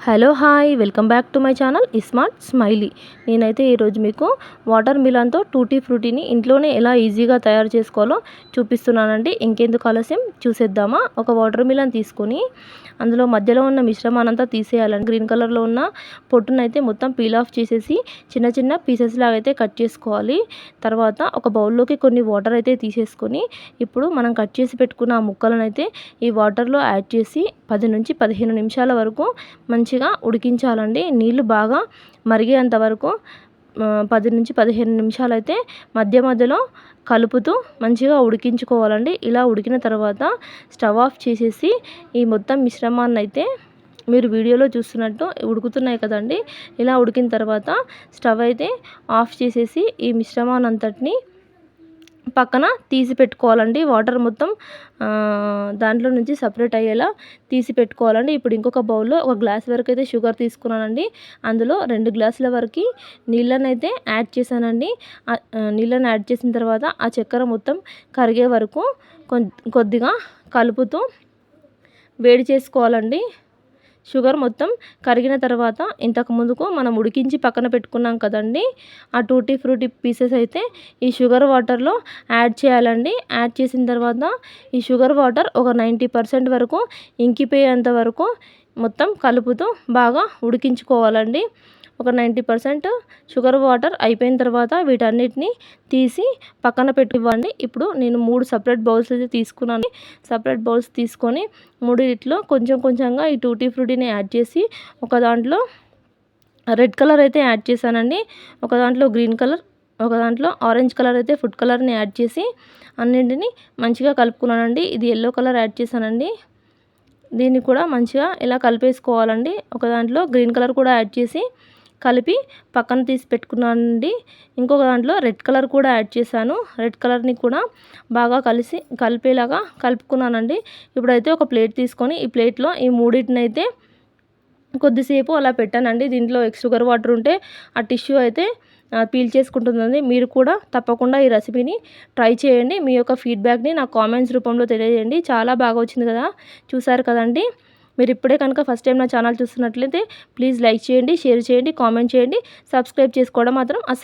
Hello hi welcome back to my channel smart smiley. నేనైతే ఈరోజు మీకు వాటర్ మిలన్తో టూటీ ఫ్రూటీని ఇంట్లోనే ఎలా ఈజీగా తయారు చేసుకోవాలో చూపిస్తున్నానండి. ఇంకెందుకు ఆలస్యం? చూసేద్దామా? ఒక వాటర్ మిలన్ తీసుకొని అందులో మధ్యలో ఉన్న మిశ్రమానంతా తీసేయాలండి. గ్రీన్ కలర్లో ఉన్న పొట్టునైతే మొత్తం పీల్ ఆఫ్ చేసేసి చిన్న చిన్న పీసెస్ లాగా అయితే కట్ చేసుకోవాలి. తర్వాత ఒక బౌల్లోకి కొన్ని వాటర్ అయితే తీసేసుకొని ఇప్పుడు మనం కట్ చేసి పెట్టుకున్న ఆ ముక్కలను అయితే ఈ వాటర్లో యాడ్ చేసి పది నుంచి పదిహేను నిమిషాల వరకు మంచి మంచిగా ఉడికించాలండి. నీళ్ళు బాగా మరిగేంత వరకు పది నుంచి పదిహేను నిమిషాలు అయితే మధ్య మధ్యలో కలుపుతూ మంచిగా ఉడికించుకోవాలండి. ఇలా ఉడికిన తర్వాత స్టవ్ ఆఫ్ చేసేసి ఈ మొత్తం మిశ్రమాన్ని అయితే మీరు వీడియోలో చూస్తున్నట్టు ఉడుకుతున్నాయి కదండి. ఇలా ఉడికిన తర్వాత స్టవ్ అయితే ఆఫ్ చేసేసి ఈ మిశ్రమాన్ని అంతటిని పక్కన తీసి పెట్టుకోవాలండి. వాటర్ మొత్తం దాంట్లో నుంచి సపరేట్ అయ్యేలా తీసి పెట్టుకోవాలండి. ఇప్పుడు ఇంకొక బౌల్లో ఒక గ్లాస్ వరకు అయితే షుగర్ తీసుకున్నానండి. అందులో రెండు గ్లాసుల వరకు నీళ్ళని అయితే యాడ్ చేశానండి. నీళ్ళని యాడ్ చేసిన తర్వాత ఆ చక్కెర మొత్తం కరిగే వరకు కొద్దిగా కలుపుతూ వేడి చేసుకోవాలండి. షుగర్ మొత్తం కరిగిన తర్వాత ఇంతకు ముందుకు మనం ఉడికించి పక్కన పెట్టుకున్నాం కదండి. ఆ టూటీ ఫ్రూటీ పీసెస్ అయితే ఈ షుగర్ వాటర్లో యాడ్ చేయాలండి. యాడ్ చేసిన తర్వాత ఈ షుగర్ వాటర్ ఒక నైంటీ పర్సెంట్ వరకు ఇంకిపోయేంత వరకు మొత్తం కలుపుతూ బాగా ఉడికించుకోవాలండి. ఒక నైంటీ పర్సెంట్ షుగర్ వాటర్ అయిపోయిన తర్వాత వీటన్నిటిని తీసి పక్కన పెట్టివ్వండి ఇప్పుడు నేను మూడు సపరేట్ బౌల్స్ అయితే తీసుకున్నాను. సపరేట్ బౌల్స్ తీసుకొని మూడిట్లో కొంచెం కొంచెంగా ఈ టూటీ ఫ్రూటీని యాడ్ చేసి ఒక దాంట్లో రెడ్ కలర్ అయితే యాడ్ చేశానండి. ఒక దాంట్లో గ్రీన్ కలర్ ఒక దాంట్లో ఆరెంజ్ కలర్ అయితే ఫుడ్ కలర్ని యాడ్ చేసి అన్నింటిని మంచిగా కలుపుకున్నానండి. ఇది ఎల్లో కలర్ యాడ్ చేశానండి. దీన్ని కూడా మంచిగా ఇలా కలిపేసుకోవాలండి. ఒక దాంట్లో గ్రీన్ కలర్ కూడా యాడ్ చేసి కలిపి పక్కన తీసి పెట్టుకున్నానండి. ఇంకొక దాంట్లో రెడ్ కలర్ కూడా యాడ్ చేశాను. రెడ్ కలర్ని కూడా బాగా కలిసి కలిపేలాగా కలుపుకున్నానండి. ఇప్పుడైతే ఒక ప్లేట్ తీసుకొని ఈ ప్లేట్లో ఈ మూడింటిని అయితే కొద్దిసేపు అలా పెట్టానండి. దీంట్లో షుగర్ వాటర్ ఉంటే ఆ టిష్యూ అయితే పీల్ చేసుకుంటుందండి. మీరు కూడా తప్పకుండా ఈ రెసిపీని ట్రై చేయండి. మీ యొక్క ఫీడ్బ్యాక్ని నా కామెంట్స్ రూపంలో తెలియజేయండి. చాలా బాగా వచ్చింది కదా. చూసారు కదండి? మీరు ఇప్పుడే కనుక ఫస్ట్ టైం నా ఛానల్ చూస్తున్నట్లయితే ప్లీజ్ లైక్ చేయండి షేర్ చేయండి కామెంట్ చేయండి సబ్స్క్రైబ్ చేసుకోవడం మాత్రం అస్సలు